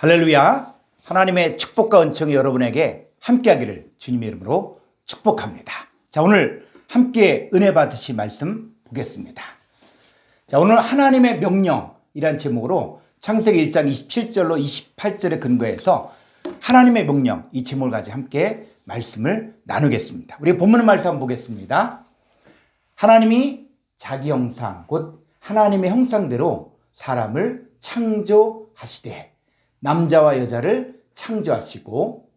할렐루야. 하나님의 축복과 은총이 여러분에게 함께하기를 주님의 이름으로 축복합니다. 자, 오늘 함께 은혜 받으실 말씀 보겠습니다. 자, 오늘 하나님의 명령이란 제목으로 창세기 1장 27절로 28절에 근거해서 하나님의 명령 이 제목을 가지고 함께 말씀을 나누겠습니다. 우리 본문 말씀 한번 보겠습니다. 하나님이 자기 형상 곧 하나님의 형상대로 사람을 창조하시되 남자와 여자를 창조하시고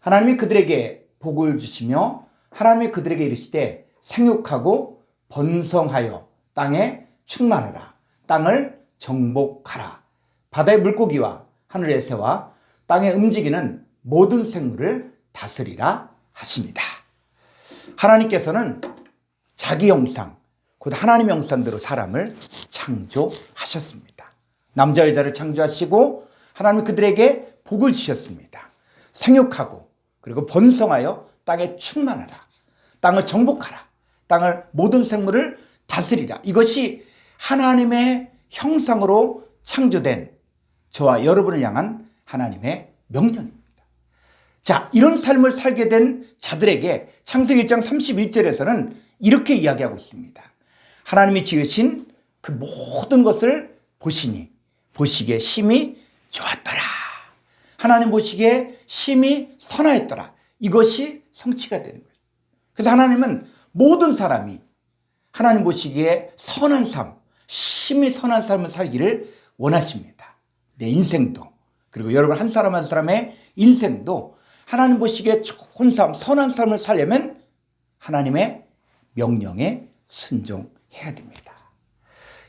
하나님이 그들에게 복을 주시며 하나님이 그들에게 이르시되 생육하고 번성하여 땅에 충만하라 땅을 정복하라 바다의 물고기와 하늘의 새와 땅에 움직이는 모든 생물을 다스리라 하십니다. 하나님께서는 자기 형상, 곧 하나님 형상대로 사람을 창조하셨습니다. 남자 여자를 창조하시고 하나님 그들에게 복을 주셨습니다. 생육하고 그리고 번성하여 땅에 충만하라. 땅을 정복하라. 땅을 모든 생물을 다스리라. 이것이 하나님의 형상으로 창조된 저와 여러분을 향한 하나님의 명령입니다. 자, 이런 삶을 살게 된 자들에게 창세기 1장 31절에서는 이렇게 이야기하고 있습니다. 하나님이 지으신 그 모든 것을 보시니 보시기에 심히 좋았더라. 하나님 보시기에 심히 선하였더라. 이것이 성취가 되는 거예요. 그래서 하나님은 모든 사람이 하나님 보시기에 선한 삶, 심히 선한 삶을 살기를 원하십니다. 내 인생도 그리고 여러분 한 사람 한 사람의 인생도 하나님 보시기에 좋은 삶, 선한 삶을 살려면 하나님의 명령에 순종해야 됩니다.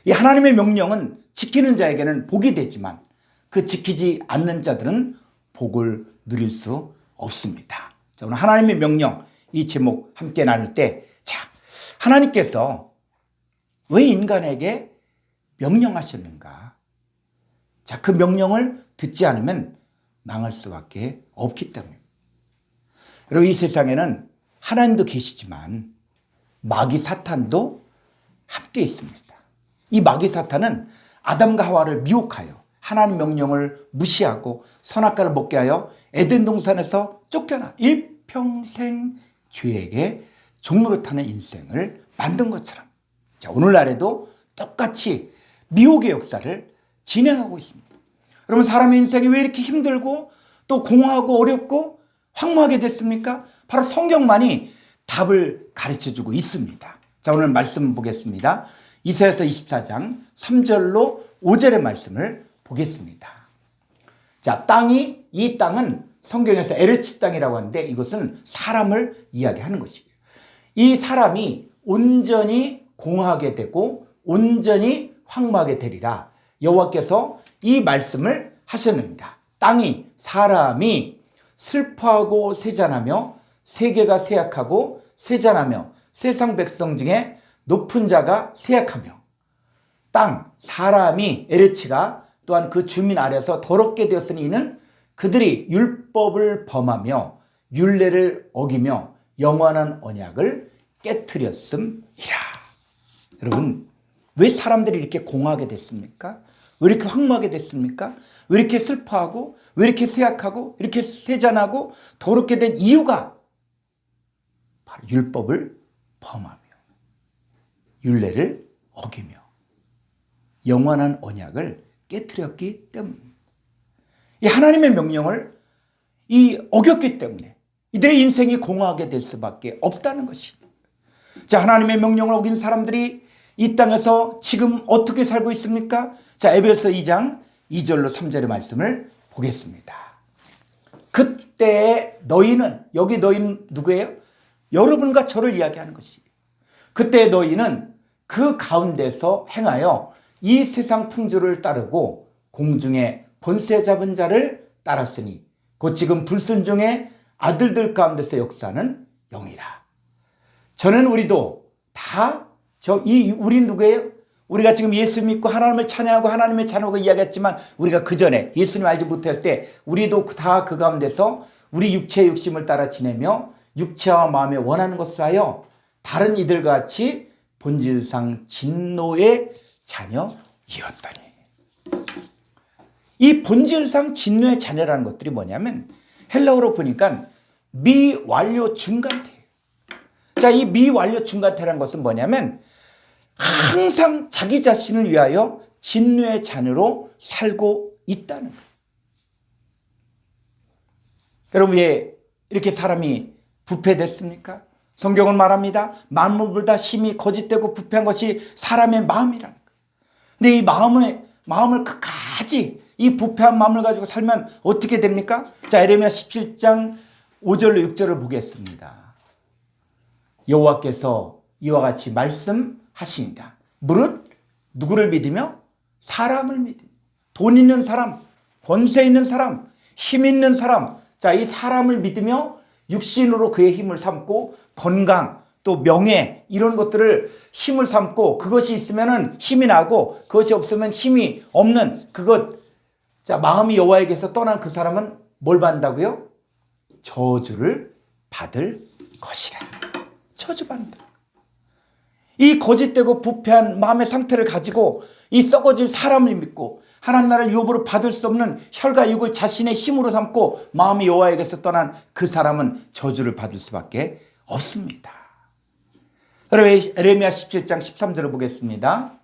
이 하나님의 명령은 지키는 자에게는 복이 되지만 그 지키지 않는 자들은 복을 누릴 수 없습니다. 자, 오늘 하나님의 명령 이 제목 함께 나눌 때 자, 하나님께서 왜 인간에게 명령하셨는가? 자, 그 명령을 듣지 않으면 망할 수밖에 없기 때문입니다. 여러분 이 세상에는 하나님도 계시지만 마귀 사탄도 함께 있습니다. 이 마귀 사탄은 아담과 하와를 미혹하여 하나님 명령을 무시하고 선악과를 먹게 하여 에덴 동산에서 쫓겨나 일평생 죄에게 종로를 타는 인생을 만든 것처럼 자, 오늘날에도 똑같이 미혹의 역사를 진행하고 있습니다. 여러분 사람의 인생이 왜 이렇게 힘들고 또 공허하고 어렵고 황무하게 됐습니까? 바로 성경만이 답을 가르쳐 주고 있습니다. 자, 오늘 말씀 보겠습니다. 이사야서 24장 3절로 5절의 말씀을 보겠습니다. 자, 땅이 이 땅은 성경에서 에르치 땅이라고 하는데 이것은 사람을 이야기하는 것이에요. 이 사람이 온전히 공하게 되고 온전히 황무하게 되리라. 여호와께서 이 말씀을 하셨습니다. 땅이 사람이 슬퍼하고 세잔하며 세계가 쇠약하고 세잔하며 세상 백성 중에 높은 자가 쇠약하며 땅 사람이 에르치가 또한 그 주민 아래서 더럽게 되었으니 이는 그들이 율법을 범하며 율례를 어기며 영원한 언약을 깨뜨렸음이라. 여러분 왜 사람들이 이렇게 공하게 됐습니까? 왜 이렇게 황무하게 됐습니까? 왜 이렇게 슬퍼하고 왜 이렇게 쇠약하고 이렇게 세잔하고 더럽게 된 이유가 바로 율법을 범하며 율례를 어기며 영원한 언약을 깨뜨렸기 때문입니다. 이 하나님의 명령을 이 어겼기 때문에 이들의 인생이 공허하게 될 수밖에 없다는 것입니다. 자, 하나님의 명령을 어긴 사람들이 이 땅에서 지금 어떻게 살고 있습니까? 자, 에베소 2장 2절로 3절의 말씀을 보겠습니다. 그때 너희는 여기 너희는 누구예요? 여러분과 저를 이야기하는 것이에요. 그때 너희는 그 가운데서 행하여 이 세상 풍조를 따르고 공중에 본세 잡은 자를 따랐으니 곧 지금 불순종의 아들들 가운데서 역사는 영이라. 저는 우리도 다 저 이 우리 누구예요? 우리가 지금 예수 믿고 하나님을 찬양하고 하나님의 찬양하고 이야기했지만 우리가 그 전에 예수님 알지 못할 때 우리도 다 그 가운데서 우리 육체의 욕심을 따라 지내며 육체와 마음에 원하는 것을 하여 다른 이들과 같이 본질상 진노의 자녀이었다니. 이 본질상 진노의 자녀라는 것들이 뭐냐면 헬라어로 보니까 미완료 중간태. 자, 이 미완료 중간태라는 것은 뭐냐면 항상 자기 자신을 위하여 진노의 자녀로 살고 있다는 거예요. 여러분 왜 이렇게 사람이 부패됐습니까? 성경은 말합니다. 만물보다 심히 거짓되고 부패한 것이 사람의 마음이라는 거예요. 근데 이 마음을 마음을 끝까지 이 부패한 마음을 가지고 살면 어떻게 됩니까? 자, 에레미야 17장 5절로 6절을 보겠습니다. 여호와께서 이와 같이 말씀하십니다. 무릇 누구를 믿으며 사람을 믿으며 돈 있는 사람, 권세 있는 사람, 힘 있는 사람. 자, 이 사람을 믿으며 육신으로 그의 힘을 삼고 건강 또 명예 이런 것들을 힘을 삼고 그것이 있으면은 힘이 나고 그것이 없으면 힘이 없는 그것 자 마음이 여호와에게서 떠난 그 사람은 뭘 받는다고요? 저주를 받을 것이라 저주받는다. 이 거짓되고 부패한 마음의 상태를 가지고 이 썩어질 사람을 믿고 하나님 나라를 유업으로 받을 수 없는 혈과 육을 자신의 힘으로 삼고 마음이 여호와에게서 떠난 그 사람은 저주를 받을 수밖에 없습니다. 여러분 에레미야 17장 13절을 보겠습니다.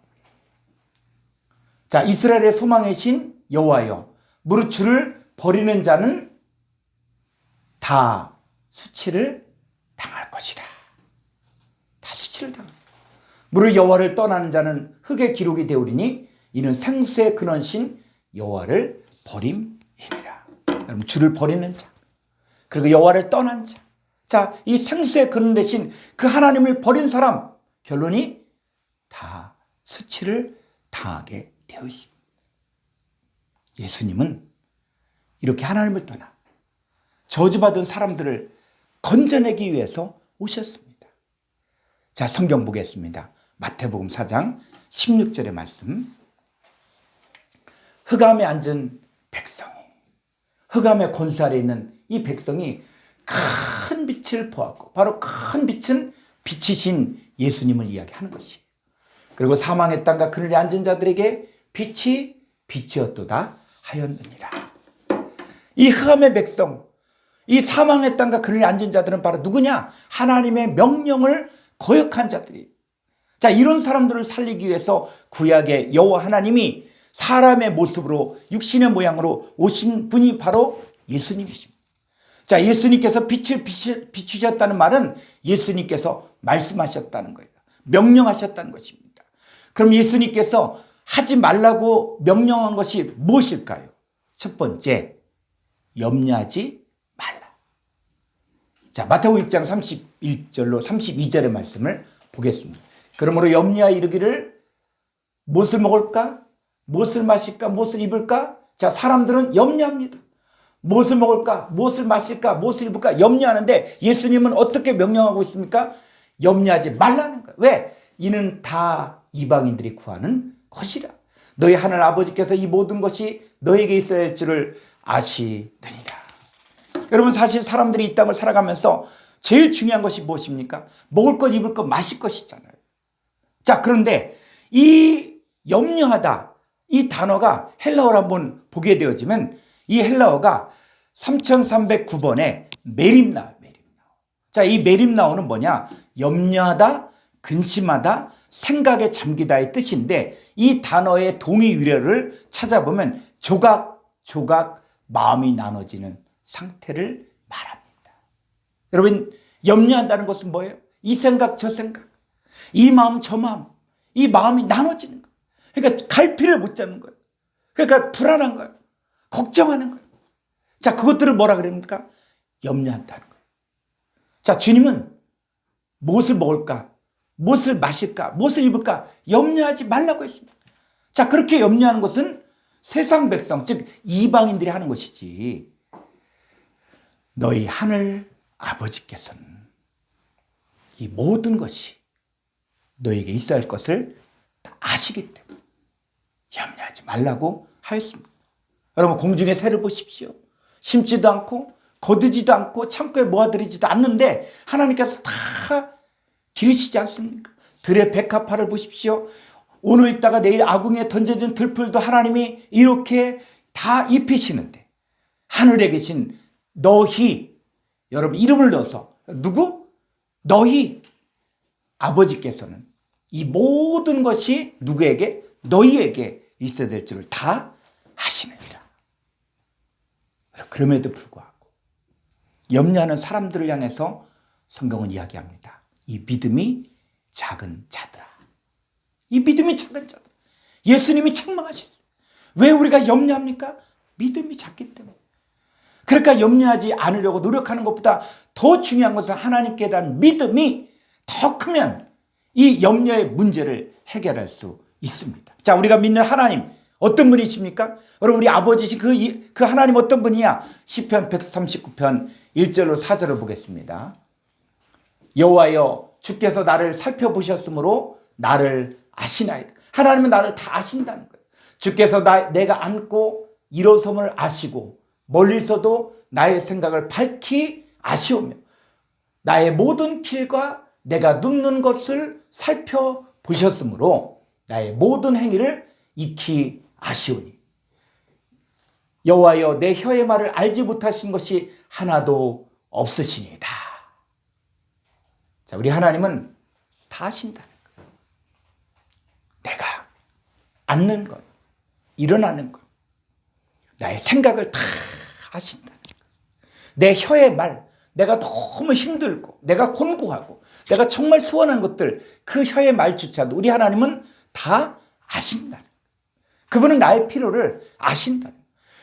자 이스라엘의 소망의 신 여호와여 무릇 주를 버리는 자는 다 수치를 당할 것이라. 다 수치를 당할. 무릇 여호와를 떠나는 자는 흙의 기록이 되오리니 이는 생수의 근원신 여호와를 버림이니라. 여러분 주를 버리는 자 그리고 여호와를 떠난 자. 자, 이 생수의 근원 대신 그 하나님을 버린 사람 결론이 다 수치를 당하게 되어 있습니다. 예수님은 이렇게 하나님을 떠나 저주받은 사람들을 건져내기 위해서 오셨습니다. 자, 성경 보겠습니다. 마태복음 4장 16절의 말씀. 흑암에 앉은 백성이, 흑암의 권세 아래 있는 이 백성이 큰 빛을 보았고, 바로 큰 빛은 빛이신 예수님을 이야기하는 것이. 그리고 사망의 땅과 그늘에 앉은 자들에게 빛이 빛이었도다 하였느니라. 이 흑암의 백성, 이 사망의 땅과 그늘에 앉은 자들은 바로 누구냐? 하나님의 명령을 거역한 자들이. 자, 이런 사람들을 살리기 위해서 구약의 여호와 하나님이 사람의 모습으로 육신의 모양으로 오신 분이 바로 예수님이십니다. 자, 예수님께서 빛을 비추 셨다는 말은 예수님께서 말씀하셨다는 거예요. 명령하셨다는 것입니다. 그럼 예수님께서 하지 말라고 명령한 것이 무엇일까요? 첫 번째, 염려하지 말라. 자, 마태복음 6장 31절로 32절의 말씀을 보겠습니다. 그러므로 염려하 이르기를 무엇을 먹을까? 무엇을 마실까? 무엇을 입을까? 자, 사람들은 염려합니다. 무엇을 먹을까? 무엇을 마실까? 무엇을 입을까? 염려하는데 예수님은 어떻게 명령하고 있습니까? 염려하지 말라는 거예요. 왜? 이는 다 이방인들이 구하는 것이라. 너희 하늘 아버지께서 이 모든 것이 너에게 있어야 할 줄을 아시느니라. 여러분 사실 사람들이 이 땅을 살아가면서 제일 중요한 것이 무엇입니까? 먹을 것, 입을 것, 마실 것이잖아요. 자, 그런데 이 염려하다 이 단어가 헬라어로 한번 보게 되어지면 이 헬라어가 3309번에 메림나 메림나오. 자, 이 메림나오는 뭐냐? 염려하다, 근심하다, 생각에 잠기다의 뜻인데 이 단어의 동의 위례를 찾아보면 조각 조각 마음이 나눠지는 상태를 말합니다. 여러분 염려한다는 것은 뭐예요? 이 생각 저 생각, 이 마음 저 마음, 이 마음이 나눠지는 거예요. 그러니까 갈피를 못 잡는 거예요. 그러니까 불안한 거예요. 걱정하는 거예요. 자, 그것들을 뭐라 그럽니까? 염려한다는 거예요. 자, 주님은 무엇을 먹을까? 무엇을 마실까? 무엇을 입을까? 염려하지 말라고 했습니다. 자, 그렇게 염려하는 것은 세상 백성, 즉, 이방인들이 하는 것이지. 너희 하늘 아버지께서는 이 모든 것이 너에게 있어야 할 것을 다 아시기 때문에 염려하지 말라고 하였습니다. 여러분 공중의 새를 보십시오. 심지도 않고 거두지도 않고 창고에 모아들이지도 않는데 하나님께서 다 기르시지 않습니까? 들의 백합화를 보십시오. 오늘 있다가 내일 아궁에 던져진 들풀도 하나님이 이렇게 다 입히시는데 하늘에 계신 너희 여러분 이름을 넣어서 누구? 너희 아버지께서는 이 모든 것이 누구에게? 너희에게 있어야 될 줄을 다 하시느니라. 그럼에도 불구하고 염려하는 사람들을 향해서 성경은 이야기합니다. 이 믿음이 작은 자들아. 이 믿음이 작은 자들. 예수님이 책망하셨어요. 왜 우리가 염려합니까? 믿음이 작기 때문에. 그러니까 염려하지 않으려고 노력하는 것보다 더 중요한 것은 하나님께 대한 믿음이 더 크면 이 염려의 문제를 해결할 수 있습니다. 자, 우리가 믿는 하나님 어떤 분이십니까? 여러분 우리 아버지신 그, 이- 그 하나님 어떤 분이냐? 시편 139편 1절로 4절을 보겠습니다. 여호와여 주께서 나를 살펴보셨으므로 나를 아시나이다. 하나님은 나를 다 아신다는 거예요. 주께서 나, 내가 안고 일어섬을 아시고 멀리서도 나의 생각을 밝히 아시오며 나의 모든 길과 내가 눕는 것을 살펴보셨으므로 나의 모든 행위를 익히 아시오니 여호와여 내 혀의 말을 알지 못하신 것이 하나도 없으시니이다. 자, 우리 하나님은 다 아신다는 거예요. 내가 앉는 것, 일어나는 것, 나의 생각을 다 아신다는 거예요. 내 혀의 말, 내가 너무 힘들고, 내가 곤고하고, 내가 정말 소원한 것들, 그 혀의 말조차도 우리 하나님은 다 아신다는 거예요. 그분은 나의 필요를 거예요.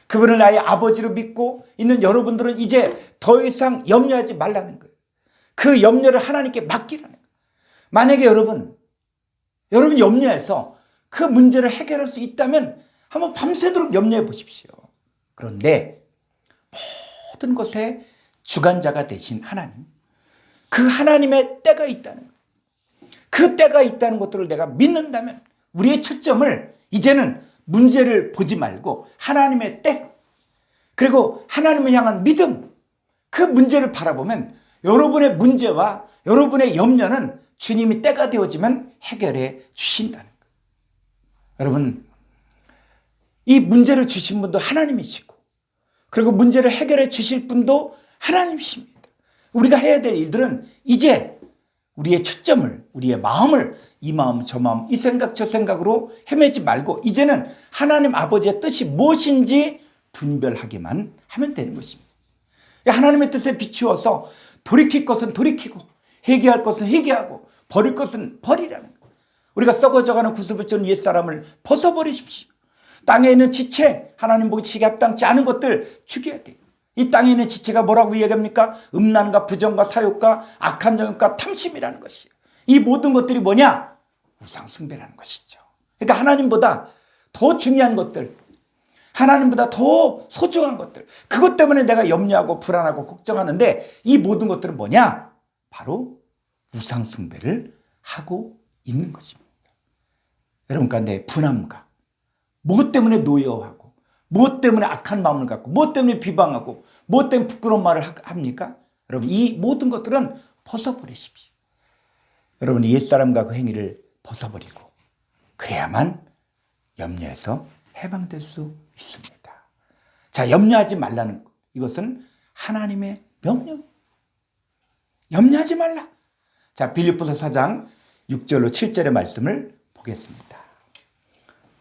그분을 나의 아버지로 믿고 있는 여러분들은 이제 더 이상 염려하지 말라는 거예요. 그 염려를 하나님께 맡기라는 거예요. 만약에 여러분, 여러분 염려해서 그 문제를 해결할 수 있다면 한번 밤새도록 염려해 보십시오. 그런데 모든 것의 주관자가 되신 하나님, 그 하나님의 때가 있다는 거예요. 그 때가 있다는 것들을 내가 믿는다면 우리의 초점을 이제는 문제를 보지 말고 하나님의 때, 그리고 하나님을 향한 믿음, 그 문제를 바라보면 여러분의 문제와 여러분의 염려는 주님이 때가 되어지면 해결해 주신다는 거예요. 여러분, 이 문제를 주신 분도 하나님이시고, 그리고 문제를 해결해 주실 분도 하나님이십니다. 우리가 해야 될 일들은 이제 우리의 초점을, 우리의 마음을 이 마음, 저 마음, 이 생각, 저 생각으로 헤매지 말고 이제는 하나님 아버지의 뜻이 무엇인지 분별하기만 하면 되는 것입니다. 하나님의 뜻에 비추어서 돌이킬 것은 돌이키고 회개할 것은 회개하고 버릴 것은 버리라는 거예요. 우리가 썩어져가는 구슬붙은 옛사람을 벗어버리십시오. 땅에 있는 지체, 하나님 보시기에 합당치 않은 것들 죽여야 돼요. 이 땅에 있는 지체가 뭐라고 이야기합니까? 음란과 부정과 사욕과 악한 정욕과 탐심이라는 것이에요. 이 모든 것들이 뭐냐? 우상숭배라는 것이죠. 그러니까 하나님보다 더 중요한 것들, 하나님보다 더 소중한 것들, 그것 때문에 내가 염려하고 불안하고 걱정하는데 이 모든 것들은 뭐냐? 바로 우상숭배를 하고 있는 것입니다. 여러분 가운데 분함과 무엇 때문에 노여워하고 무엇 때문에 악한 마음을 갖고 무엇 때문에 비방하고 무엇 때문에 부끄러운 말을 하- 합니까? 여러분 이 모든 것들은 벗어버리십시오. 여러분 옛사람과 그 행위를 벗어버리고 그래야만 염려에서 해방될 수 있습니다. 자, 염려하지 말라는 것. 이것은 하나님의 명령. 염려하지 말라. 자, 빌립보서 4장 6절로 7절의 말씀을 보겠습니다.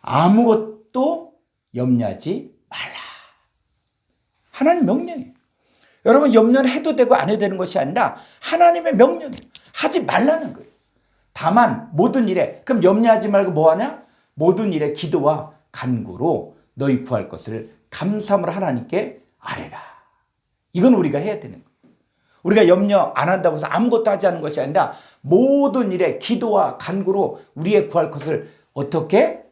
아무것도 염려하지 말라. 하나님 명령이에요. 여러분 염려는 해도 되고 안 해도 되는 것이 아니라 하나님의 명령이에요. 하지 말라는 거예요. 다만 모든 일에 그럼 염려하지 말고 뭐 하냐? 모든 일에 기도와 간구로 너희 구할 것을 감사함으로 하나님께 아뢰라. 이건 우리가 해야 되는 거예요. 우리가 염려 안 한다고 해서 아무것도 하지 않는 것이 아니라 모든 일에 기도와 간구로 우리의 구할 것을 어떻게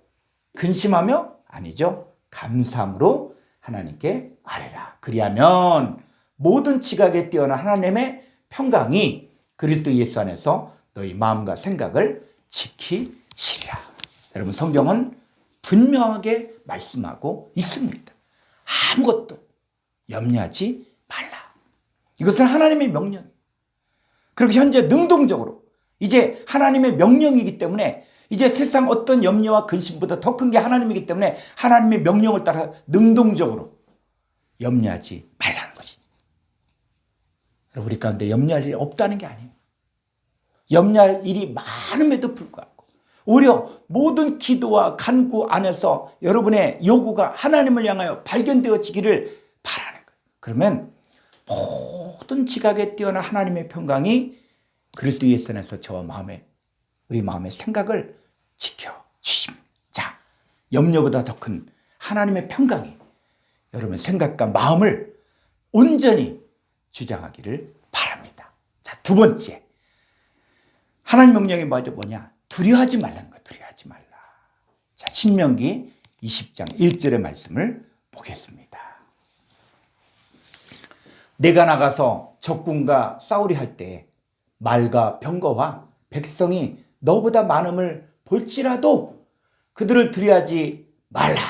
근심하며 아니죠. 감사함으로 하나님께 아뢰라. 그리하면 모든 지각에 뛰어난 하나님의 평강이 그리스도 예수 안에서 너희 마음과 생각을 지키시리라. 여러분 성경은 분명하게 말씀하고 있습니다. 아무것도 염려하지 말라. 이것은 하나님의 명령이에요. 그리고 현재 능동적으로 이제 하나님의 명령이기 때문에 이제 세상 어떤 염려와 근심보다 더 큰 게 하나님이기 때문에 하나님의 명령을 따라 능동적으로 염려하지 말라는 것이죠. 우리 가운데 염려할 일이 없다는 게 아니에요. 염려할 일이 많음에도 불구하고 오히려 모든 기도와 간구 안에서 여러분의 요구가 하나님을 향하여 발견되어지기를 바라는 거예요. 그러면 모든 지각에 뛰어난 하나님의 평강이 그리스도 예수 안에서 저와 마음에 우리 마음의 생각을 지켜 주십니다. 자, 염려보다 더 큰 하나님의 평강이 여러분 생각과 마음을 온전히 주장하기를 바랍니다. 자, 두 번째. 하나님 명령이? 뭐냐? 두려워하지 말라는 거야. 두려워하지 말라. 자, 신명기 20장 1절의 말씀을 보겠습니다. 내가 나가서 적군과 싸우리 할 때 말과 병거와 백성이 너보다 많음을 볼지라도 그들을 두려워하지 말라.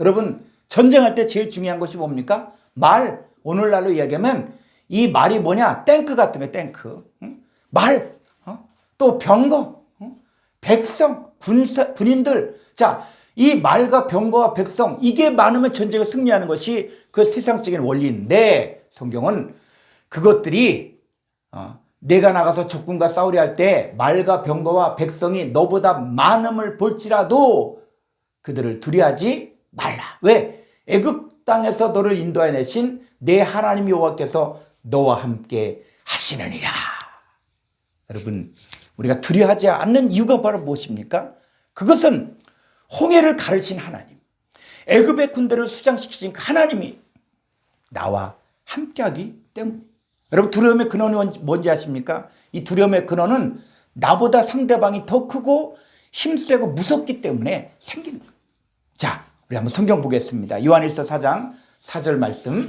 여러분 전쟁할 때 제일 중요한 것이 뭡니까? 말. 오늘날로 이야기하면 이 말이 뭐냐? 탱크 같은 거 탱크. 응? 말. 어? 또 병거. 어? 백성. 군사, 군인들. 자, 이 말과 병거와 백성 이게 많으면 전쟁을 승리하는 것이 그 세상적인 원리인데 성경은 그것들이 어, 내가 나가서 적군과 싸우려 할 때 말과 병거와 백성이 너보다 많음을 볼지라도 그들을 두려하지 말라. 왜? 애굽 땅에서 너를 인도해 내신 내 하나님 여호와께서 너와 함께 하시느니라. 여러분, 우리가 두려워하지 않는 이유가 바로 무엇입니까? 그것은 홍해를 가르신 하나님, 애굽의 군대를 수장시키신 그 하나님이 나와 함께하기 때문. 여러분 두려움의 근원이 뭔지 아십니까? 이 두려움의 근원은 나보다 상대방이 더 크고 힘세고 무섭기 때문에 생기는 거예요. 자, 우리 한번 성경 보겠습니다. 요한일서 4장 4절 말씀.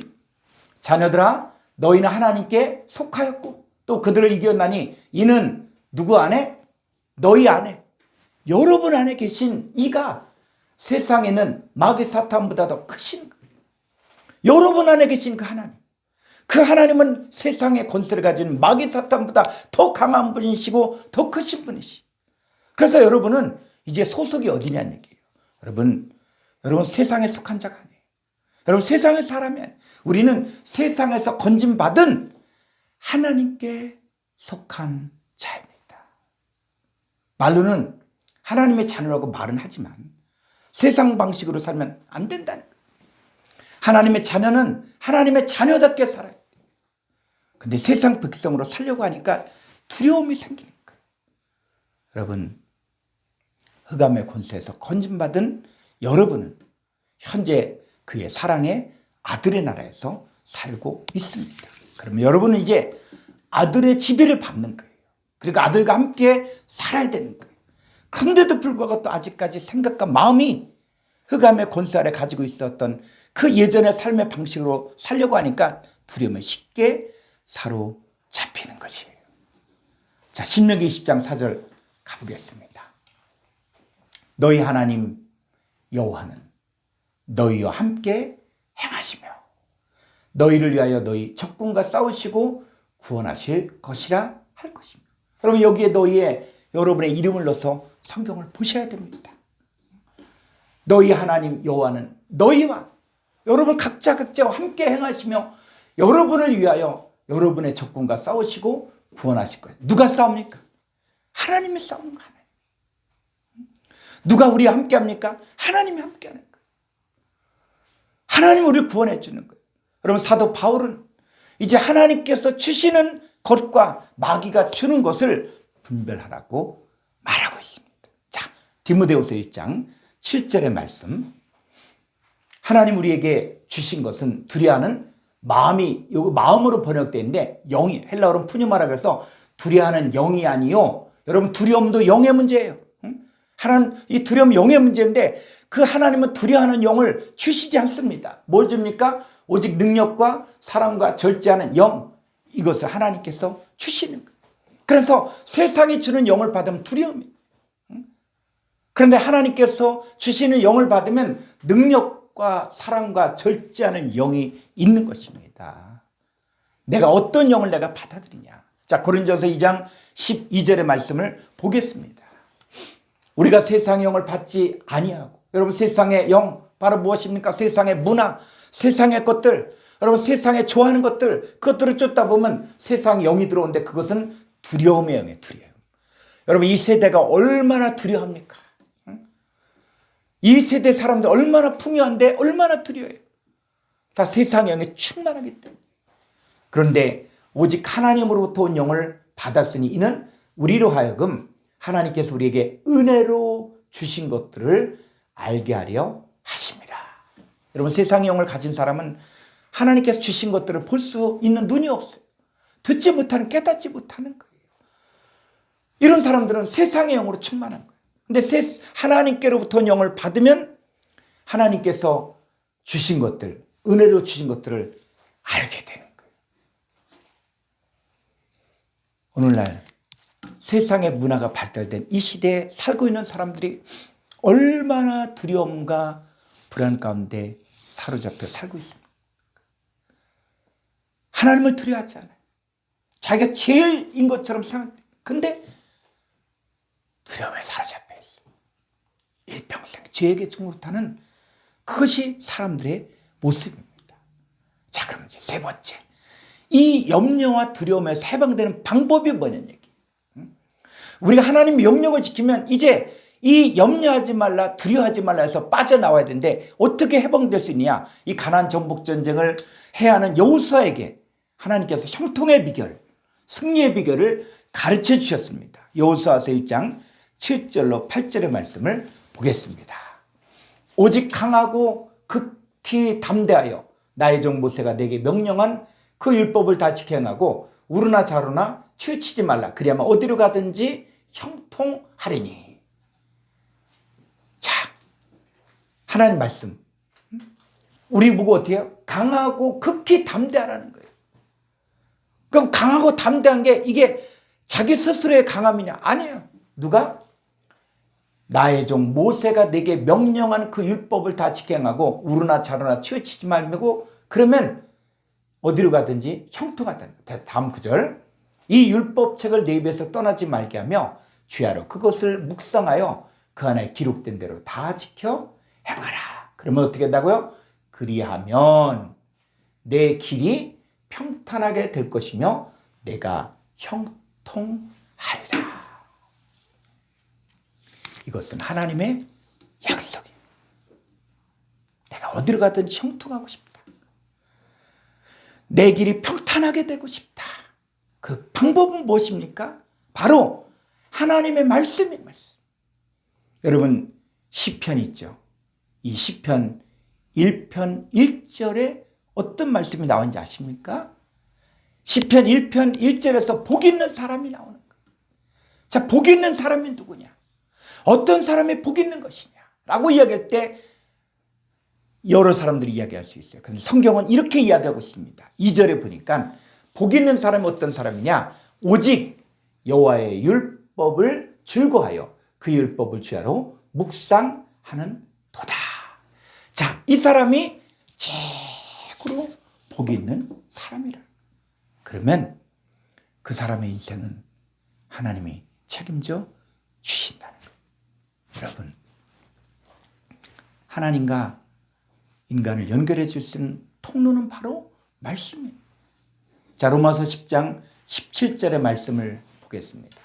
자녀들아, 너희는 하나님께 속하였고 또 그들을 이겼나니 이는 누구 안에? 너희 안에. 여러분 안에 계신 이가 세상에는 마귀 사탄보다 더 크신 거예요. 여러분 안에 계신 그 하나님. 그 하나님은 세상의 권세를 가진 마귀 사탄보다 더 강한 분이시고 더 크신 분이시. 그래서 여러분은 이제 소속이 어디냐는 얘기예요. 여러분, 여러분 세상에 속한 자가 아니에요. 여러분 세상의 사람이 아니에요. 우리는 세상에서 건진받은 하나님께 속한 자입니다. 말로는 하나님의 자녀라고 말은 하지만 세상 방식으로 살면 안 된다는 거예요. 하나님의 자녀는 하나님의 자녀답게 살아요. 근데 세상 백성으로 살려고 하니까 두려움이 생기는 거예요. 여러분, 흑암의 권세에서 건진받은 여러분은 현재 그의 사랑의 아들의 나라에서 살고 있습니다. 그러면 여러분은 이제 아들의 지배를 받는 거예요. 그리고 아들과 함께 살아야 되는 거예요. 그런데도 불구하고 또 아직까지 생각과 마음이 흑암의 권세 아래 가지고 있었던 그 예전의 삶의 방식으로 살려고 하니까 두려움에 쉽게 사로잡히는 것이에요. 자, 신명기 20장 4절 가보겠습니다. 너희 하나님 여호와는 너희와 함께 행하시며 너희를 위하여 너희 적군과 싸우시고 구원하실 것이라 할 것입니다. 여러분 여기에 너희의 여러분의 이름을 넣어서 성경을 보셔야 됩니다. 너희 하나님 여호와는 너희와 여러분 각자 각자와 함께 행하시며 여러분을 위하여 여러분의 적군과 싸우시고 구원하실 거예요. 누가 싸웁니까? 하나님이 싸우는 거 하나님. 누가 우리와 함께 합니까? 하나님이 함께 하는 거예요. 하나님 우리를 구원해 주는 거예요. 여러분 사도 바울은 이제 하나님께서 주시는 것과 마귀가 주는 것을 분별하라고 말하고 있습니다. 자, 디모데후서 1장 7절의 말씀. 하나님 우리에게 주신 것은 두려워하는 마음이 요거 마음으로 번역되어 있는데 영이 헬라어로 푸뉴마라 그래서 두려워하는 영이 아니요. 여러분 두려움도 영의 문제예요. 응? 하나님 이 두려움 영의 문제인데 그 하나님은 두려워하는 영을 주시지 않습니다. 뭘 줍니까? 오직 능력과 사랑과 절제하는 영 이것을 하나님께서 주시는 거예요. 그래서 세상이 주는 영을 받으면 두려움이. 그런데 하나님께서 주시는 영을 받으면 능력 과 사랑과 절제하는 영이 있는 것입니다. 내가 어떤 영을 내가 받아들이냐. 자, 고린도서 2장 12절의 말씀을 보겠습니다. 우리가 세상의 영을 받지 아니하고 여러분 세상의 영 바로 무엇입니까? 세상의 문화, 세상의 것들 여러분 세상에 좋아하는 것들 그것들을 쫓다 보면 세상 영이 들어오는데 그것은 두려움의 영이에요. 두려움. 여러분 이 세대가 얼마나 두려워합니까? 응? 이 세대 사람들 얼마나 풍요한데 얼마나 두려워해요. 다 세상의 영에 충만하기 때문에. 그런데 오직 하나님으로부터 온 영을 받았으니 이는 우리로 하여금 하나님께서 우리에게 은혜로 주신 것들을 알게 하려 하십니다. 여러분 세상의 영을 가진 사람은 하나님께서 주신 것들을 볼 수 있는 눈이 없어요. 듣지 못하는 깨닫지 못하는 거예요. 이런 사람들은 세상의 영으로 충만한 거예요. 근데 하나님께로부터 영을 받으면 하나님께서 주신 것들, 은혜로 주신 것들을 알게 되는 거예요. 오늘날 세상의 문화가 발달된 이 시대에 살고 있는 사람들이 얼마나 두려움과 불안 가운데 사로잡혀 살고 있습니다. 하나님을 두려워하지 않아요. 자기가 제일인 것처럼 생각해. 근데 두려움에 사로잡혀. 일평생 죄에게 중못하는 그것이 사람들의 모습입니다. 자, 그럼 이제 세 번째. 이 염려와 두려움에서 해방되는 방법이 뭐냐는 얘기. 우리가 하나님 명령을 지키면 이제 이 염려하지 말라, 두려워하지 말라 해서 빠져나와야 되는데 어떻게 해방될 수 있냐? 이 가난 정복 전쟁을 해야 하는 여호수아에게 하나님께서 형통의 비결, 승리의 비결을 가르쳐 주셨습니다. 여호수아서 1장 7절로 8절의 말씀을 보겠습니다. 오직 강하고 극히 담대하여 나의 종 모세가 내게 명령한 그 율법을 다 지켜 행하고 우르나 자루나 치우치지 말라. 그리하면 어디로 가든지 형통하리니. 자, 하나님 말씀. 우리 보고 어떻게 해요? 강하고 극히 담대하라는 거예요. 그럼 강하고 담대한 게 이게 자기 스스로의 강함이냐? 아니에요. 누가? 나의 종 모세가 내게 명령한 그 율법을 다 지켜하고 우르나 자르나 치우치지 말고 그러면 어디로 가든지 형통하다. 다음 구절. 이 율법책을 내 입에서 떠나지 말게 하며 주야로 그것을 묵상하여 그 안에 기록된 대로 다 지켜 행하라. 그러면 어떻게 한다고요? 그리하면 내 길이 평탄하게 될 것이며 내가 형통하리라. 이것은 하나님의 약속이에요. 내가 어디로 가든지 형통하고 싶다. 내 길이 평탄하게 되고 싶다. 그 방법은 무엇입니까? 바로 하나님의 말씀의 말씀. 여러분 시편 있죠. 이 시편 1편 1절에 어떤 말씀이 나오는지 아십니까? 시편 1편 1절에서 복 있는 사람이 나오는 거예요. 자, 복 있는 사람이 누구냐? 어떤 사람이 복 있는 것이냐? 라고 이야기할 때 여러 사람들이 이야기할 수 있어요. 그런데 성경은 이렇게 이야기하고 있습니다. 2절에 보니까 복 있는 사람이 어떤 사람이냐? 오직 여호와의 율법을 즐거하여 그 율법을 주야로 묵상하는 도다. 자, 이 사람이 최고로 복 있는 사람이라. 그러면 그 사람의 인생은 하나님이 책임져 주신다는. 여러분, 하나님과 인간을 연결해 줄 수 있는 통로는 바로 말씀이에요. 자, 로마서 10장 17절의 말씀을 보겠습니다.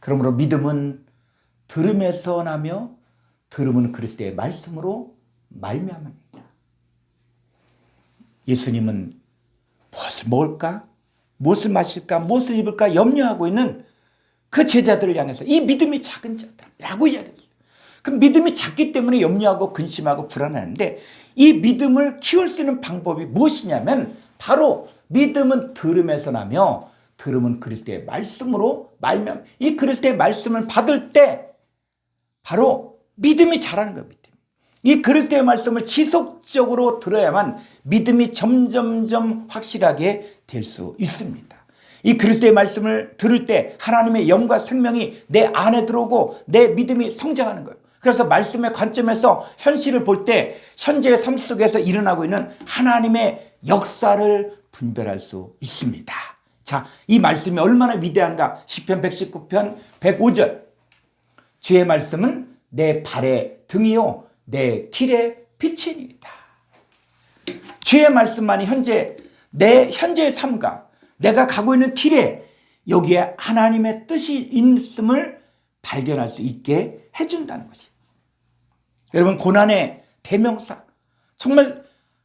그러므로 믿음은 들음에서 나며 들음은 그리스도의 말씀으로 말미암습니다. 예수님은 무엇을 먹을까? 무엇을 마실까? 무엇을 입을까? 염려하고 있는 그 제자들을 향해서 이 믿음이 작은 자들라고 이야기했어요. 그 믿음이 작기 때문에 염려하고 근심하고 불안하는데 이 믿음을 키울 수 있는 방법이 무엇이냐면 바로 믿음은 들음에서 나며 들음은 그리스도의 말씀으로 말면 이 그리스도의 말씀을 받을 때 바로 믿음이 자라는 겁니다. 이 그리스도의 말씀을 지속적으로 들어야만 믿음이 점점점 확실하게 될 수 있습니다. 이 그리스도의 말씀을 들을 때 하나님의 영과 생명이 내 안에 들어오고 내 믿음이 성장하는 거예요. 그래서 말씀의 관점에서 현실을 볼 때 현재의 삶 속에서 일어나고 있는 하나님의 역사를 분별할 수 있습니다. 자, 이 말씀이 얼마나 위대한가? 10편 119편 105절. 주의 말씀은 내 발의 등이요 내 길의 빛이니이다. 주의 말씀만이 현재 내 현재의 삶과 내가 가고 있는 길에 여기에 하나님의 뜻이 있음을 발견할 수 있게 해준다는 것이. 여러분 고난의 대명사 정말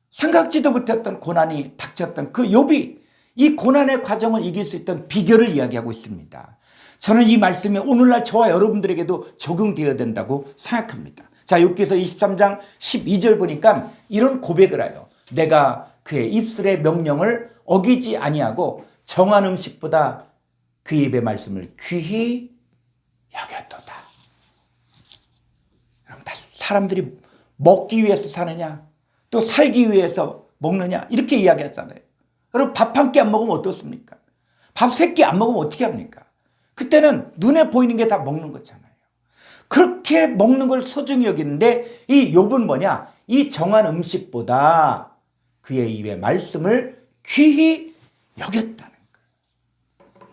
생각지도 못했던 고난이 닥쳤던 그 욥이 이 고난의 과정을 이길 수 있던 비결을 이야기하고 있습니다. 저는 이 말씀이 오늘날 저와 여러분들에게도 적용되어야 된다고 생각합니다. 자, 욥기서 23장 12절 보니까 이런 고백을 해요. 내가 그의 입술의 명령을 어기지 아니하고 정한 음식보다 그 입의 말씀을 귀히 여겼도다. 여러분, 다 사람들이 먹기 위해서 사느냐, 또 살기 위해서 먹느냐, 이렇게 이야기했잖아요. 여러분, 밥 한 끼 안 먹으면 어떻습니까? 밥 세 끼 안 먹으면 어떻게 합니까? 그때는 눈에 보이는 게 다 먹는 거잖아요. 그렇게 먹는 걸 소중히 여기는데 이 욥은 뭐냐? 이 정한 음식보다 그의 입의 말씀을 귀히 여겼다는 거예요.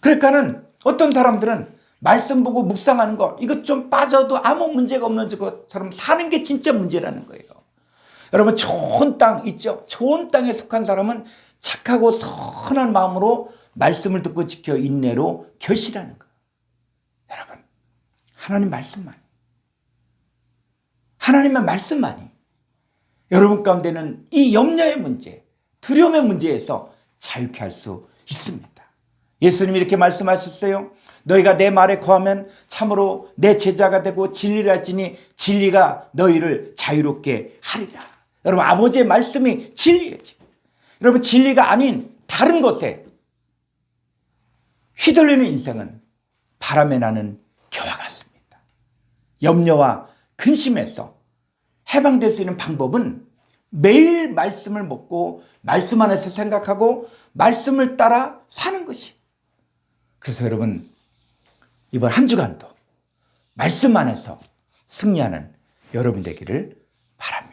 그러니까는 어떤 사람들은 말씀 보고 묵상하는 거 이거 좀 빠져도 아무 문제가 없는 것처럼 사는 게 진짜 문제라는 거예요. 여러분 좋은 땅 있죠? 좋은 땅에 속한 사람은 착하고 선한 마음으로 말씀을 듣고 지켜 인내로 결실하는 거예요. 여러분 하나님 말씀만 하나님의 말씀만이 여러분 가운데는 이 염려의 문제, 두려움의 문제에서 자유케 할 수 있습니다. 예수님이 이렇게 말씀하셨어요. 너희가 내 말에 거하면 참으로 내 제자가 되고 진리를 할지니 진리가 너희를 자유롭게 하리라. 여러분 아버지의 말씀이 진리예요. 여러분 진리가 아닌 다른 것에 휘둘리는 인생은 바람에 나는 겨와 같습니다. 염려와 근심에서 해방될 수 있는 방법은 매일 말씀을 먹고 말씀 안에서 생각하고 말씀을 따라 사는 것이. 그래서 여러분 이번 한 주간도 말씀 안에서 승리하는 여러분 되기를 바랍니다.